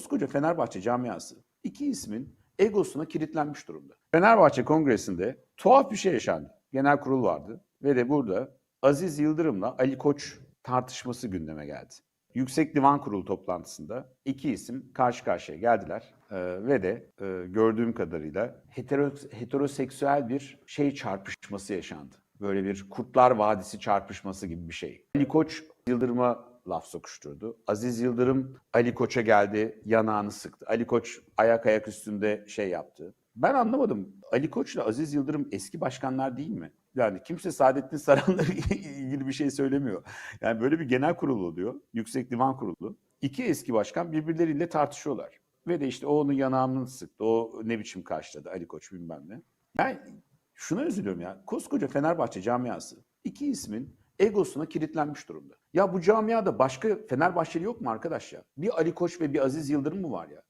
koskoca Fenerbahçe camiası iki ismin egosuna kilitlenmiş durumda. Fenerbahçe Kongresi'nde tuhaf bir şey yaşandı. Genel kurul vardı ve de burada Aziz Yıldırım'la Ali Koç tartışması gündeme geldi. Yüksek Divan Kurulu toplantısında iki isim karşı karşıya geldiler Ee, ve de e, gördüğüm kadarıyla hetero- heteroseksüel bir şey çarpışması yaşandı. Böyle bir Kurtlar Vadisi çarpışması gibi bir şey. Ali Koç Yıldırım'a laf sokuşturdu. Aziz Yıldırım Ali Koç'a geldi, yanağını sıktı. Ali Koç ayak ayak üstünde şey yaptı. Ben anlamadım. Ali Koç'la Aziz Yıldırım eski başkanlar değil mi? Yani kimse Saadettin Saran'la ilgili bir şey söylemiyor. Yani böyle bir genel kurul oluyor. Yüksek Divan Kurulu. İki eski başkan birbirleriyle tartışıyorlar. Ve de işte o onun yanağını sıktı. O ne biçim karşıladı Ali Koç bilmem ne. Yani şuna üzülüyorum ya. Koskoca Fenerbahçe camiası iki ismin egosuna kilitlenmiş durumda. Ya bu camiada başka Fenerbahçeli yok mu arkadaş ya? Bir Ali Koç ve bir Aziz Yıldırım mı var ya?